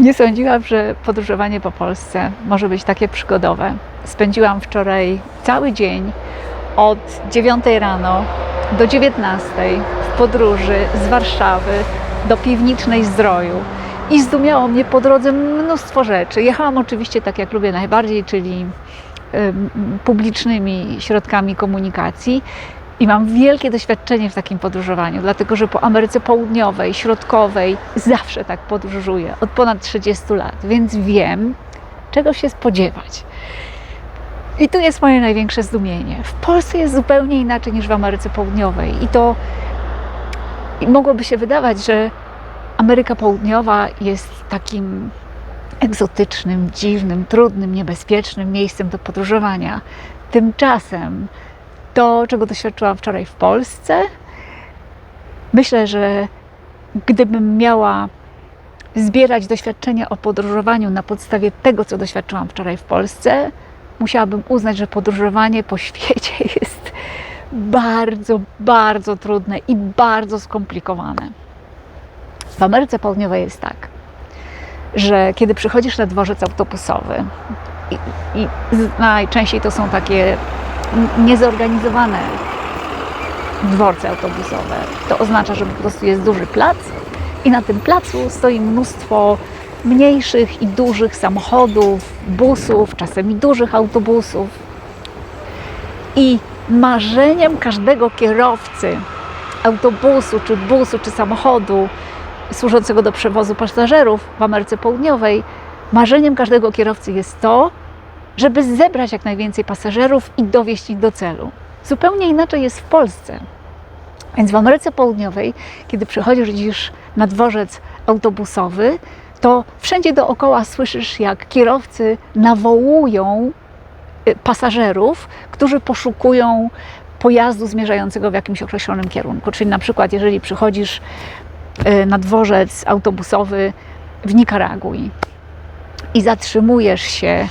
Nie sądziłam, że podróżowanie po Polsce może być takie przygodowe. Spędziłam wczoraj cały dzień od 9 rano do 19 w podróży z Warszawy do Piwnicznej Zdroju. I zdumiało mnie po drodze mnóstwo rzeczy. Jechałam oczywiście tak, jak lubię najbardziej, czyli ym, publicznymi środkami komunikacji. I mam wielkie doświadczenie w takim podróżowaniu, dlatego że po Ameryce Południowej, Środkowej zawsze tak podróżuję od ponad 30 lat, więc wiem, czego się spodziewać. I tu jest moje największe zdumienie. W Polsce jest zupełnie inaczej niż w Ameryce Południowej. I to i mogłoby się wydawać, że Ameryka Południowa jest takim egzotycznym, dziwnym, trudnym, niebezpiecznym miejscem do podróżowania. Tymczasem to, czego doświadczyłam wczoraj w Polsce, myślę, że gdybym miała zbierać doświadczenia o podróżowaniu na podstawie tego, co doświadczyłam wczoraj w Polsce, musiałabym uznać, że podróżowanie po świecie jest bardzo, bardzo trudne i bardzo skomplikowane. W Ameryce Południowej jest tak, że kiedy przychodzisz na dworzec autobusowy i, i najczęściej to są takie niezorganizowane dworce autobusowe, to oznacza, że po prostu jest duży plac i na tym placu stoi mnóstwo mniejszych i dużych samochodów, busów, czasem i dużych autobusów. I marzeniem każdego kierowcy autobusu, czy busu, czy samochodu służącego do przewozu pasażerów w Ameryce Południowej, marzeniem każdego kierowcy jest to, żeby zebrać jak najwięcej pasażerów i dowieść ich do celu. Zupełnie inaczej jest w Polsce. Więc w Ameryce Południowej, kiedy przychodzisz na dworzec autobusowy, to wszędzie dookoła słyszysz, jak kierowcy nawołują y, pasażerów, którzy poszukują pojazdu zmierzającego w jakimś określonym kierunku. Czyli na przykład, jeżeli przychodzisz y, na dworzec autobusowy w Nikaragui i zatrzymujesz się,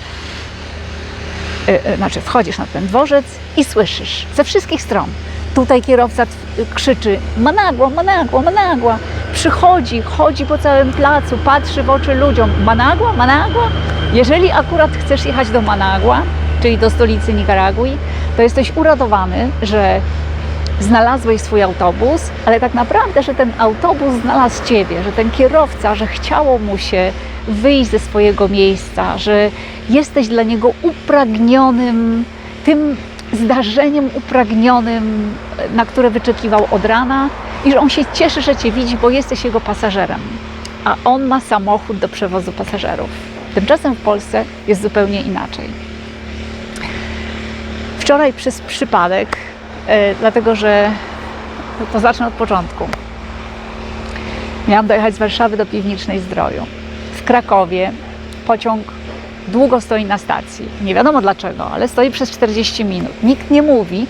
znaczy wchodzisz na ten dworzec i słyszysz ze wszystkich stron. Tutaj kierowca t- krzyczy Managua, Managua, Managua. Przychodzi, chodzi po całym placu, patrzy w oczy ludziom. Managua, Managua. Jeżeli akurat chcesz jechać do Managua, czyli do stolicy Nikaragui, to jesteś uradowany, że znalazłeś swój autobus, ale tak naprawdę, że ten autobus znalazł Ciebie, że ten kierowca, że chciało mu się wyjść ze swojego miejsca, że jesteś dla niego upragnionym, tym zdarzeniem upragnionym, na które wyczekiwał od rana i że on się cieszy, że Cię widzi, bo jesteś jego pasażerem, a on ma samochód do przewozu pasażerów. Tymczasem w Polsce jest zupełnie inaczej. Wczoraj przez przypadek, e, dlatego że to zacznę od początku. Miałam dojechać z Warszawy do Piwnicznej Zdroju. Krakowie pociąg długo stoi na stacji. Nie wiadomo dlaczego, ale stoi przez 40 minut. Nikt nie mówi,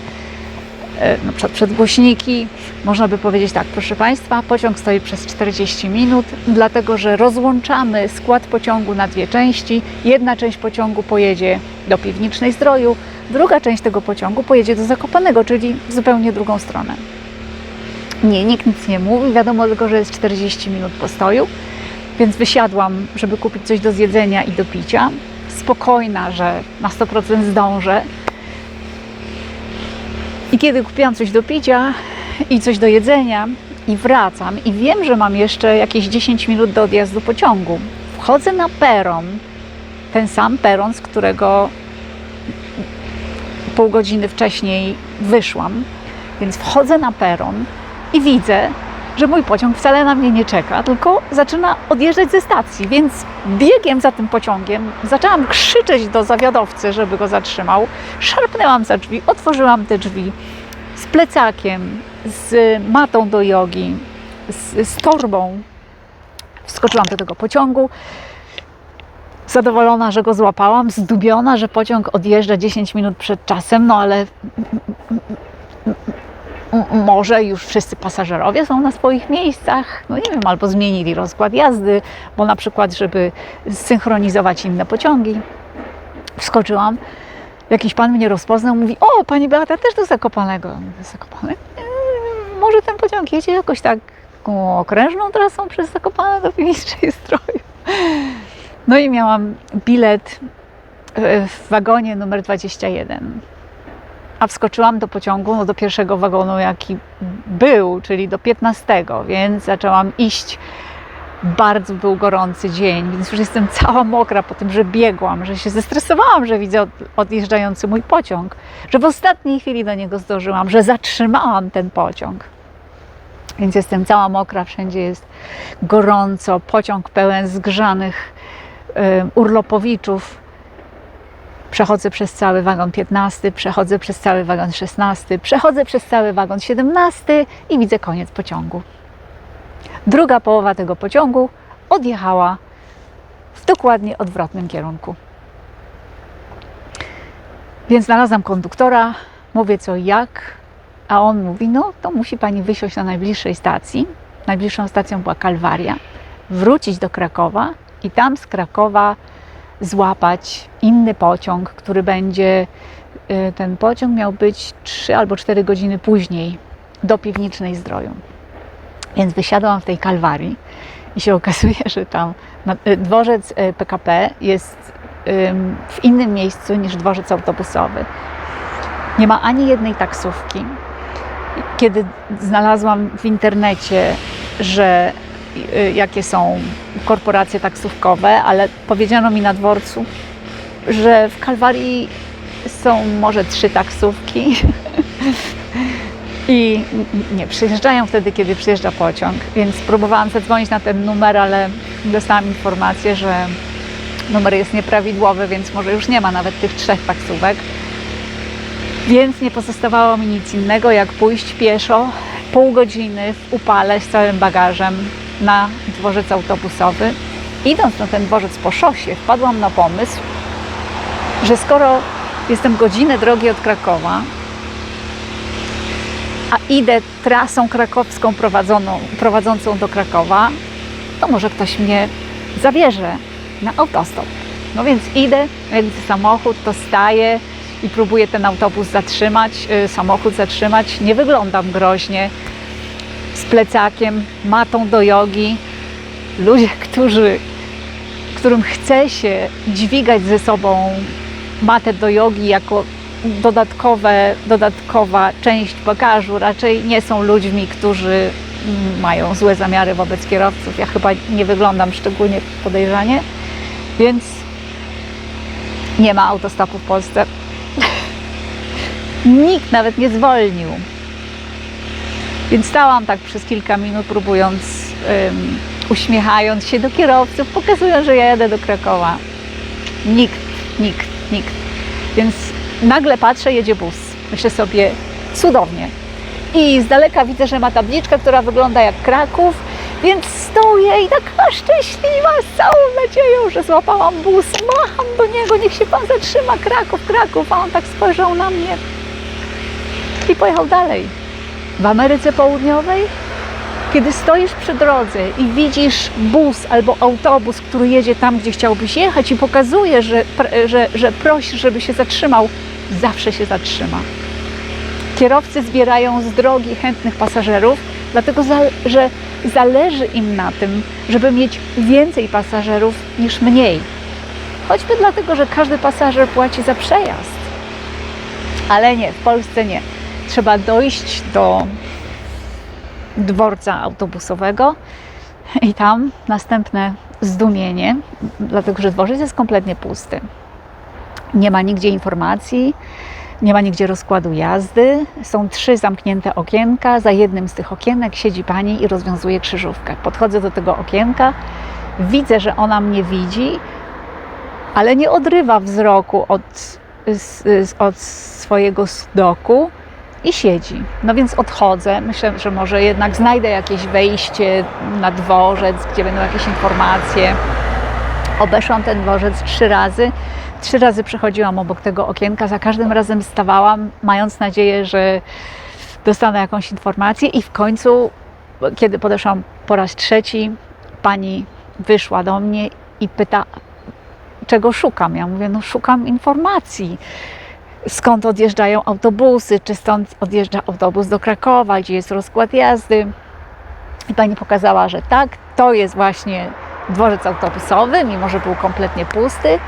e, na przykład przed głośniki, można by powiedzieć tak, proszę Państwa, pociąg stoi przez 40 minut, dlatego że rozłączamy skład pociągu na dwie części. Jedna część pociągu pojedzie do Piwnicznej Zdroju, druga część tego pociągu pojedzie do Zakopanego, czyli w zupełnie drugą stronę. Nie, nikt nic nie mówi, wiadomo tylko, że jest 40 minut postoju, więc wysiadłam, żeby kupić coś do zjedzenia i do picia. Spokojna, że na 100% zdążę. I kiedy kupiłam coś do picia i coś do jedzenia i wracam i wiem, że mam jeszcze jakieś 10 minut do odjazdu pociągu, wchodzę na peron, ten sam peron, z którego pół godziny wcześniej wyszłam, więc wchodzę na peron i widzę, że mój pociąg wcale na mnie nie czeka, tylko zaczyna odjeżdżać ze stacji, więc biegiem za tym pociągiem zaczęłam krzyczeć do zawiadowcy, żeby go zatrzymał. Szarpnęłam za drzwi, otworzyłam te drzwi z plecakiem, z matą do jogi, z, z torbą. Wskoczyłam do tego pociągu. Zadowolona, że go złapałam, zdubiona, że pociąg odjeżdża 10 minut przed czasem, no ale może już wszyscy pasażerowie są na swoich miejscach, no nie wiem, albo zmienili rozkład jazdy, bo na przykład, żeby zsynchronizować inne pociągi. Wskoczyłam, jakiś pan mnie rozpoznał, mówi, o, pani Beata też do Zakopanego. Mówię, Zakopane? "Eee, Może ten pociąg jedzie jakoś tak okrężną trasą przez Zakopane do Piwniczej Zdroju. No i miałam bilet e, w wagonie numer 21. A wskoczyłam do pociągu, no do pierwszego wagonu, jaki był, czyli do 15, więc zaczęłam iść. Bardzo był gorący dzień, więc już jestem cała mokra po tym, że biegłam, że się zestresowałam, że widzę od, odjeżdżający mój pociąg, że w ostatniej chwili do niego zdążyłam, że zatrzymałam ten pociąg. Więc jestem cała mokra, wszędzie jest gorąco, pociąg pełen zgrzanych y, urlopowiczów. Przechodzę przez cały wagon 15, przechodzę przez cały wagon 16, przechodzę przez cały wagon 17 i widzę koniec pociągu. Druga połowa tego pociągu odjechała w dokładnie odwrotnym kierunku. Więc znalazłam konduktora, mówię co i jak, a on mówi, no to musi pani wysiąść na najbliższej stacji. Najbliższą stacją była Kalwaria, wrócić do Krakowa i tam z Krakowa złapać inny pociąg, który będzie, y, ten pociąg miał być 3 albo 4 godziny później do Piwnicznej Zdroju. Więc wysiadłam w tej Kalwarii i się okazuje, że tam y, dworzec y, PKP jest ym, w innym miejscu niż dworzec autobusowy. Nie ma ani jednej taksówki. Kiedy znalazłam w internecie, że y, jakie są korporacje taksówkowe, ale powiedziano mi na dworcu, że w Kalwarii są może trzy taksówki i nie przyjeżdżają wtedy, kiedy przyjeżdża pociąg. Więc próbowałam zadzwonić na ten numer, ale dostałam informację, że numer jest nieprawidłowy, więc może już nie ma nawet tych trzech taksówek. Więc nie pozostawało mi nic innego, jak pójść pieszo pół godziny w upale z całym bagażem na dworzec autobusowy. Idąc na ten dworzec po szosie, wpadłam na pomysł, że skoro jestem godzinę drogi od Krakowa, a idę trasą krakowską prowadzącą do Krakowa, to może ktoś mnie zabierze na autostop. No więc idę, widzę samochód, to staję i próbuję ten autobus zatrzymać, y, samochód zatrzymać. Nie wyglądam groźnie, z plecakiem, matą do jogi. Ludzie, którzy, którym chce się dźwigać ze sobą matę do jogi jako dodatkowe, dodatkowa część bagażu, raczej nie są ludźmi, którzy mają złe zamiary wobec kierowców. Ja chyba nie wyglądam szczególnie podejrzanie, więc nie ma autostopu w Polsce. Nikt nawet nie zwolnił. Więc stałam tak przez kilka minut, próbując, ym, uśmiechając się do kierowców, pokazując, że ja jadę do Krakowa. Nikt, nikt, nikt. Więc nagle patrzę, jedzie bus. Myślę sobie, cudownie. I z daleka widzę, że ma tabliczkę, która wygląda jak Kraków, więc stoję i taka szczęśliwa, z całą nadzieją, że złapałam bus. Macham do niego, niech się pan zatrzyma, Kraków, Kraków. A on tak spojrzał na mnie i pojechał dalej. W Ameryce Południowej, kiedy stoisz przy drodze i widzisz bus albo autobus, który jedzie tam, gdzie chciałbyś jechać i pokazuje, że, że, że prosi, żeby się zatrzymał, zawsze się zatrzyma. Kierowcy zbierają z drogi chętnych pasażerów, dlatego że zależy im na tym, żeby mieć więcej pasażerów niż mniej. Choćby dlatego, że każdy pasażer płaci za przejazd. Ale nie, w Polsce nie. Trzeba dojść do dworca autobusowego i tam następne zdumienie, dlatego że dworzec jest kompletnie pusty. Nie ma nigdzie informacji, nie ma nigdzie rozkładu jazdy. Są trzy zamknięte okienka. Za jednym z tych okienek siedzi pani i rozwiązuje krzyżówkę. Podchodzę do tego okienka, widzę, że ona mnie widzi, ale nie odrywa wzroku od, od swojego sudoku i siedzi. No więc odchodzę. Myślę, że może jednak znajdę jakieś wejście na dworzec, gdzie będą jakieś informacje. Obeszłam ten dworzec trzy razy. Trzy razy przechodziłam obok tego okienka, za każdym razem stawałam, mając nadzieję, że dostanę jakąś informację, i w końcu, kiedy podeszłam po raz trzeci, pani wyszła do mnie i pyta, czego szukam. Ja mówię, no szukam informacji. Skąd odjeżdżają autobusy, czy stąd odjeżdża autobus do Krakowa, gdzie jest rozkład jazdy. I pani pokazała, że tak, to jest właśnie dworzec autobusowy, mimo że był kompletnie pusty.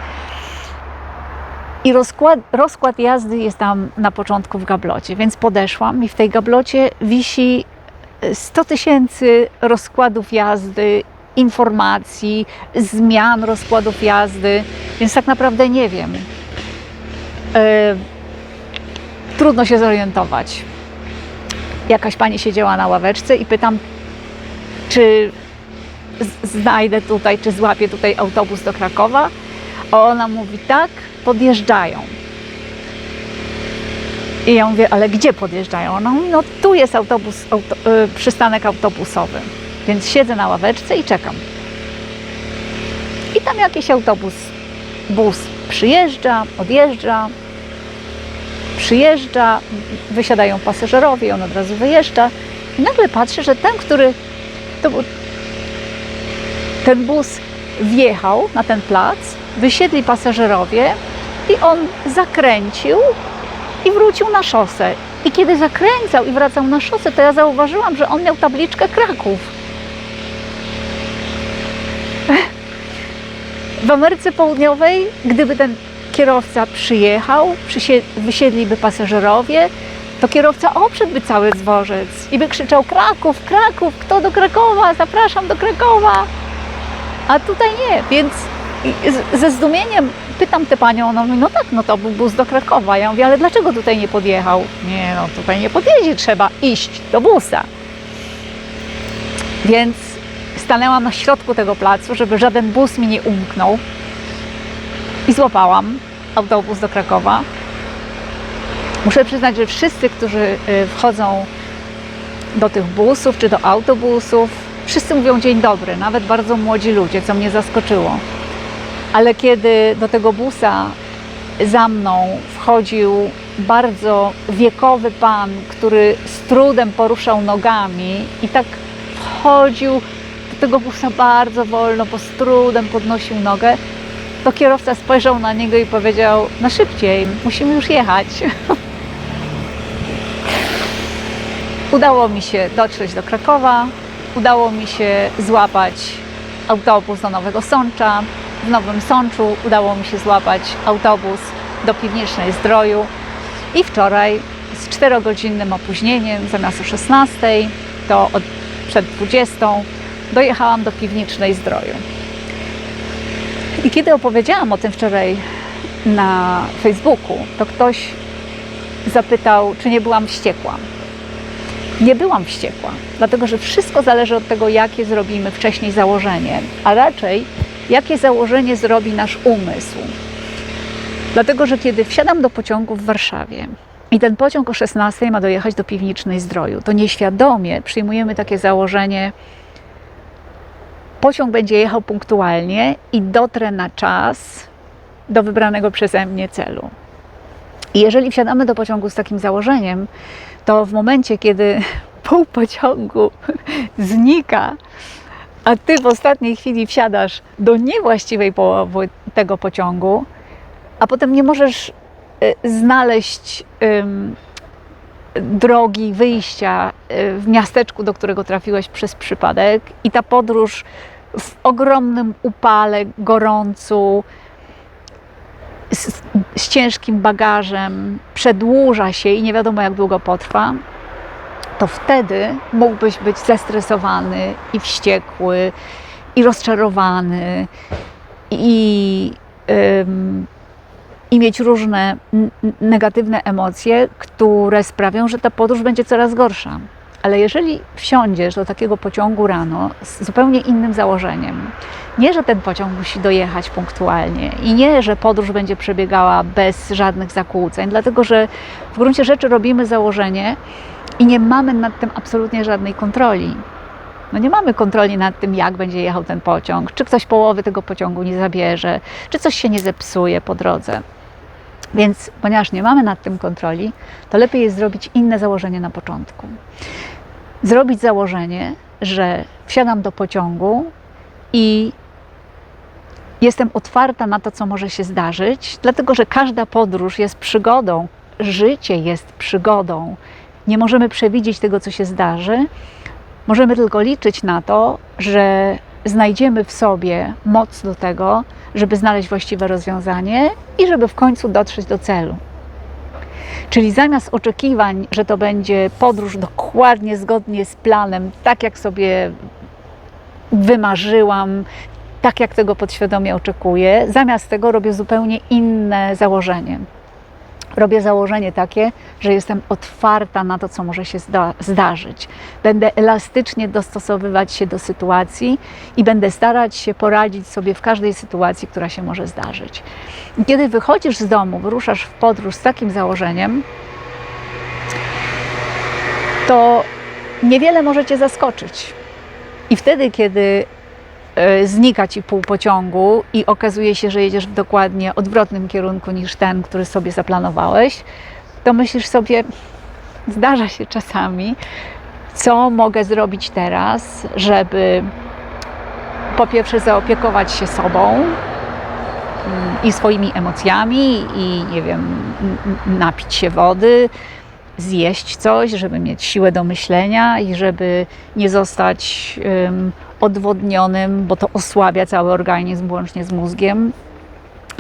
I rozkład, rozkład jazdy jest tam na początku w gablocie, więc podeszłam i w tej gablocie wisi 100 tysięcy rozkładów jazdy, informacji, zmian rozkładów jazdy, więc tak naprawdę nie wiem. E, trudno się zorientować. Jakaś pani siedziała na ławeczce i pytam, czy znajdę tutaj, czy złapię tutaj autobus do Krakowa. A ona mówi tak, podjeżdżają. I ja mówię, ale gdzie podjeżdżają? Ona mówi, no tu jest autobus, auto, y, przystanek autobusowy. Więc siedzę na ławeczce i czekam. I tam jakiś autobus, bus przyjeżdża, odjeżdża, przyjeżdża, wysiadają pasażerowie, on od razu wyjeżdża. I nagle patrzę, że ten, który był, ten bus wjechał na ten plac, wysiedli pasażerowie i on zakręcił i wrócił na szosę. I kiedy zakręcał i wracał na szosę, to ja zauważyłam, że on miał tabliczkę Kraków. W Ameryce Południowej, gdyby ten kierowca przyjechał, wysiedliby pasażerowie, to kierowca obszedłby cały dworzec i by krzyczał Kraków, Kraków, kto do Krakowa, zapraszam do Krakowa. A tutaj nie, więc ze zdumieniem pytam tę panią, ona mówi, no tak, no to był bus do Krakowa. Ja mówię, ale dlaczego tutaj nie podjechał? Nie, no tutaj nie podjedzie, trzeba iść do busa. Więc stanęłam na środku tego placu, żeby żaden bus mi nie umknął i złapałam autobus do Krakowa. Muszę przyznać, że wszyscy, którzy y, wchodzą do tych busów czy do autobusów, wszyscy mówią dzień dobry, nawet bardzo młodzi ludzie, co mnie zaskoczyło. Ale kiedy do tego busa za mną wchodził bardzo wiekowy pan, który z trudem poruszał nogami i tak wchodził tego busa bardzo wolno, bo z trudem podnosił nogę, to kierowca spojrzał na niego i powiedział: No szybciej, musimy już jechać. Udało mi się dotrzeć do Krakowa, udało mi się złapać autobus do Nowego Sącza. W Nowym Sączu udało mi się złapać autobus do Piwnicznej Zdroju i wczoraj z 4-godzinnym opóźnieniem zamiast o 16, to od, przed 20 dojechałam do Piwnicznej Zdroju. I kiedy opowiedziałam o tym wczoraj na Facebooku, to ktoś zapytał, czy nie byłam wściekła. Nie byłam wściekła, dlatego że wszystko zależy od tego, jakie zrobimy wcześniej założenie, a raczej jakie założenie zrobi nasz umysł. Dlatego, że kiedy wsiadam do pociągu w Warszawie i ten pociąg o 16 ma dojechać do Piwnicznej Zdroju, to nieświadomie przyjmujemy takie założenie, pociąg będzie jechał punktualnie i dotrę na czas do wybranego przeze mnie celu. I jeżeli wsiadamy do pociągu z takim założeniem, to w momencie, kiedy pół pociągu znika, a ty w ostatniej chwili wsiadasz do niewłaściwej połowy tego pociągu, a potem nie możesz y, znaleźć drogi wyjścia y, w miasteczku, do którego trafiłeś przez przypadek, i ta podróż w ogromnym upale, gorącu, z, z ciężkim bagażem przedłuża się i nie wiadomo jak długo potrwa, to wtedy mógłbyś być zestresowany i wściekły, i rozczarowany, i, ym, i mieć różne negatywne emocje, które sprawią, że ta podróż będzie coraz gorsza. Ale jeżeli wsiądziesz do takiego pociągu rano z zupełnie innym założeniem, nie, że ten pociąg musi dojechać punktualnie i nie, że podróż będzie przebiegała bez żadnych zakłóceń, dlatego że w gruncie rzeczy robimy założenie i nie mamy nad tym absolutnie żadnej kontroli. No nie mamy kontroli nad tym, jak będzie jechał ten pociąg, czy ktoś połowy tego pociągu nie zabierze, czy coś się nie zepsuje po drodze. Więc ponieważ nie mamy nad tym kontroli, to lepiej jest zrobić inne założenie na początku. Zrobić założenie, że wsiadam do pociągu i jestem otwarta na to, co może się zdarzyć, dlatego że każda podróż jest przygodą, życie jest przygodą. Nie możemy przewidzieć tego, co się zdarzy. Możemy tylko liczyć na to, że znajdziemy w sobie moc do tego, żeby znaleźć właściwe rozwiązanie i żeby w końcu dotrzeć do celu. Czyli zamiast oczekiwań, że to będzie podróż dokładnie zgodnie z planem, tak jak sobie wymarzyłam, tak jak tego podświadomie oczekuję, zamiast tego robię zupełnie inne założenie. Robię założenie takie, że jestem otwarta na to, co może się zda- zdarzyć. Będę elastycznie dostosowywać się do sytuacji i będę starać się poradzić sobie w każdej sytuacji, która się może zdarzyć. I kiedy wychodzisz z domu, wyruszasz w podróż z takim założeniem, to niewiele może Cię zaskoczyć. I wtedy, kiedy znika ci pół pociągu i okazuje się, że jedziesz w dokładnie odwrotnym kierunku niż ten, który sobie zaplanowałeś, to myślisz sobie, zdarza się czasami, co mogę zrobić teraz, żeby po pierwsze zaopiekować się sobą mm, i swoimi emocjami, i nie wiem, napić się wody, zjeść coś, żeby mieć siłę do myślenia i żeby nie zostać ym, odwodnionym, bo to osłabia cały organizm, łącznie z mózgiem,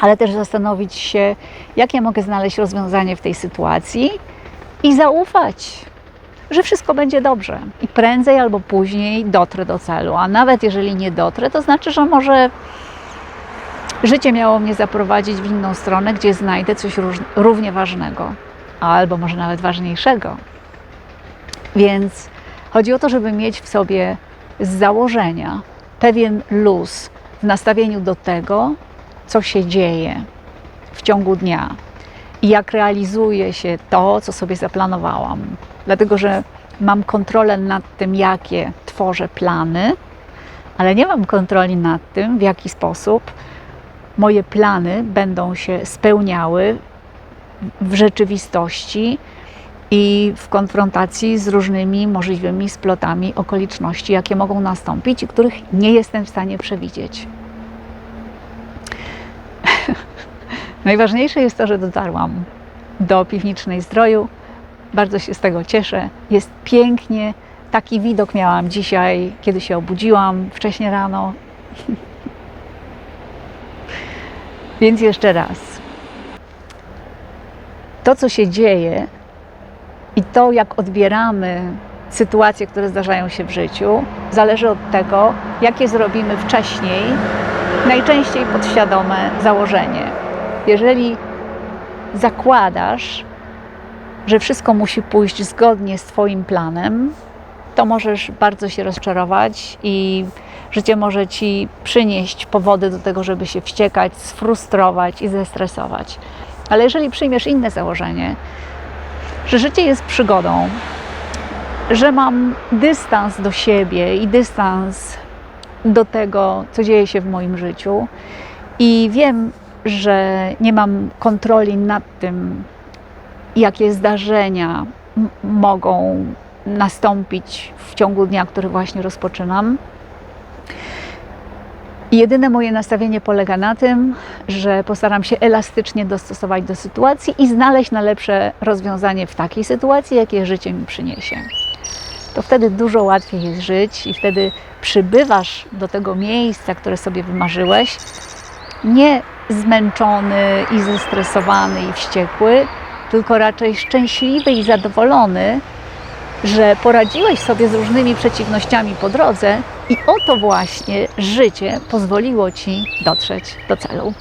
ale też zastanowić się, jakie mogę znaleźć rozwiązanie w tej sytuacji i zaufać, że wszystko będzie dobrze i prędzej albo później dotrę do celu. A nawet jeżeli nie dotrę, to znaczy, że może życie miało mnie zaprowadzić w inną stronę, gdzie znajdę coś równie ważnego, albo może nawet ważniejszego. Więc chodzi o to, żeby mieć w sobie z założenia pewien luz w nastawieniu do tego, co się dzieje w ciągu dnia i jak realizuje się to, co sobie zaplanowałam. Dlatego, że mam kontrolę nad tym, jakie tworzę plany, ale nie mam kontroli nad tym, w jaki sposób moje plany będą się spełniały w rzeczywistości i w konfrontacji z różnymi możliwymi splotami okoliczności, jakie mogą nastąpić i których nie jestem w stanie przewidzieć. Najważniejsze jest to, że dotarłam do piwnicznej zdroju. Bardzo się z tego cieszę. Jest pięknie. Taki widok miałam dzisiaj, kiedy się obudziłam wcześnie rano. Więc jeszcze raz. To, co się dzieje i to, jak odbieramy sytuacje, które zdarzają się w życiu, zależy od tego, jakie zrobimy wcześniej, najczęściej podświadome założenie. Jeżeli zakładasz, że wszystko musi pójść zgodnie z Twoim planem, to możesz bardzo się rozczarować i życie może Ci przynieść powody do tego, żeby się wściekać, sfrustrować i zestresować. Ale jeżeli przyjmiesz inne założenie, że życie jest przygodą, że mam dystans do siebie i dystans do tego, co dzieje się w moim życiu, i wiem, że nie mam kontroli nad tym, jakie zdarzenia mogą nastąpić w ciągu dnia, który właśnie rozpoczynam. Jedyne moje nastawienie polega na tym, że postaram się elastycznie dostosować do sytuacji i znaleźć najlepsze rozwiązanie w takiej sytuacji, jakie życie mi przyniesie. To wtedy dużo łatwiej jest żyć i wtedy przybywasz do tego miejsca, które sobie wymarzyłeś, nie zmęczony i zestresowany i wściekły, tylko raczej szczęśliwy i zadowolony, że poradziłeś sobie z różnymi przeciwnościami po drodze i oto właśnie życie pozwoliło ci dotrzeć do celu.